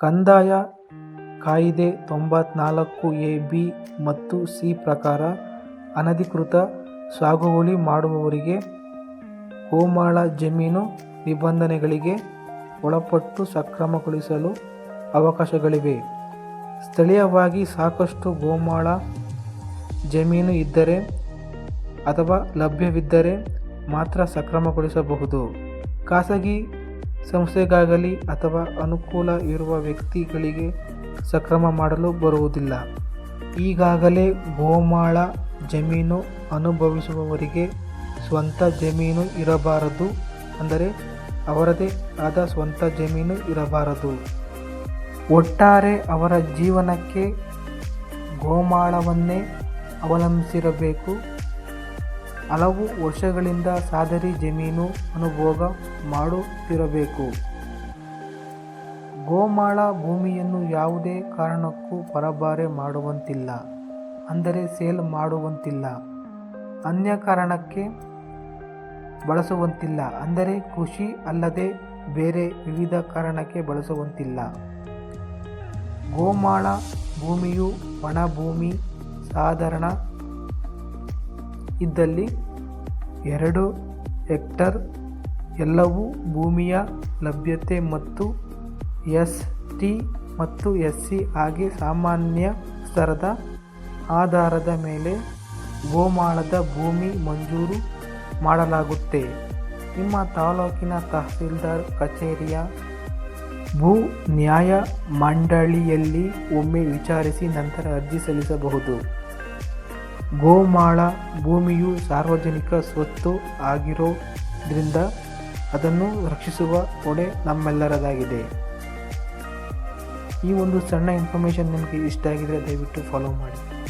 ಕಂದಾಯ ಕಾಯಿದೆ ತೊಂಬತ್ನಾಲ್ಕು ಎ, ಬಿ ಮತ್ತು ಸಿ ಪ್ರಕಾರ ಅನಧಿಕೃತ ಸಾಗುವಳಿ ಮಾಡುವವರಿಗೆ ಗೋಮಾಳ ಜಮೀನು ನಿಬಂಧನೆಗಳಿಗೆ ಒಳಪಟ್ಟು ಸಕ್ರಮಗೊಳಿಸಲು ಅವಕಾಶಗಳಿವೆ. ಸ್ಥಳೀಯವಾಗಿ ಸಾಕಷ್ಟು ಗೋಮಾಳ ಜಮೀನು ಇದ್ದರೆ ಅಥವಾ ಲಭ್ಯವಿದ್ದರೆ ಮಾತ್ರ ಸಕ್ರಮಗೊಳಿಸಬಹುದು. ಖಾಸಗಿ ಸಂಸ್ಥೆಗಾಗಲಿ ಅಥವಾ ಅನುಕೂಲ ಇರುವ ವ್ಯಕ್ತಿಗಳಿಗೆ ಸಕ್ರಮ ಮಾಡಲು ಬರುವುದಿಲ್ಲ. ಈಗಾಗಲೇ ಗೋಮಾಳ ಜಮೀನು ಅನುಭವಿಸುವವರಿಗೆ ಸ್ವಂತ ಜಮೀನು ಇರಬಾರದು ಅಂದರೆ ಅವರದೇ ಆದ ಸ್ವಂತ ಜಮೀನು ಇರಬಾರದು. ಒಟ್ಟಾರೆ ಅವರ ಜೀವನಕ್ಕೆ ಗೋಮಾಳವನ್ನೇ ಅವಲಂಬಿಸಿರಬೇಕು. ಹಲವು ವರ್ಷಗಳಿಂದ ಸಾದರಿ ಜಮೀನು ಅನುಭೋಗ ಮಾಡುತ್ತಿರಬೇಕು. ಗೋಮಾಳ ಭೂಮಿಯನ್ನು ಯಾವುದೇ ಕಾರಣಕ್ಕೂ ಪರಬಾರೆ ಮಾಡುವಂತಿಲ್ಲ. ಅಂದರೆ ಸೇಲ್ ಮಾಡುವಂತಿಲ್ಲ. ಅನ್ಯ ಕಾರಣಕ್ಕೆ ಬಳಸುವಂತಿಲ್ಲ. ಅಂದರೆ ಕೃಷಿ ಅಲ್ಲದೆ ಬೇರೆ ವಿವಿಧ ಕಾರಣಕ್ಕೆ ಬಳಸುವಂತಿಲ್ಲ. ಗೋಮಾಳ ಭೂಮಿಯು ಒಣಭೂಮಿ, ಸಾಧಾರಣ ಇದ್ದಲ್ಲಿ ಎರಡು ಹೆಕ್ಟರ್ ಎಲ್ಲವೂ ಭೂಮಿಯ ಲಭ್ಯತೆ ಮತ್ತು ಎಸ್. ಟಿ. ಮತ್ತು ಎಸ್. ಸಿ. ಹಾಗೆ ಸಾಮಾನ್ಯ ಸ್ತರದ ಆಧಾರದ ಮೇಲೆ ಗೋಮಾಳದ ಭೂಮಿ ಮಂಜೂರು ಮಾಡಲಾಗುತ್ತೆ. ನಿಮ್ಮ ತಾಲೂಕಿನ ತಹಸೀಲ್ದಾರ್ ಕಚೇರಿಯ ಭೂ ನ್ಯಾಯ ಮಂಡಳಿಯಲ್ಲಿ ಒಮ್ಮೆ ವಿಚಾರಿಸಿ ನಂತರ ಅರ್ಜಿ ಸಲ್ಲಿಸಬಹುದು. ಗೋಮಾಳ ಭೂಮಿಯು ಸಾರ್ವಜನಿಕ ಸ್ವತ್ತು ಆಗಿರೋದ್ರಿಂದ ಅದನ್ನು ರಕ್ಷಿಸುವ ಹೊಣೆ ನಮ್ಮೆಲ್ಲರದಾಗಿದೆ. ಈ ಒಂದು ಸಣ್ಣ ಇನ್ಫಾರ್ಮೇಷನ್ ನಿಮಗೆ ಇಷ್ಟ ಆಗಿದ್ರೆ ದಯವಿಟ್ಟು ಫಾಲೋ ಮಾಡಿ.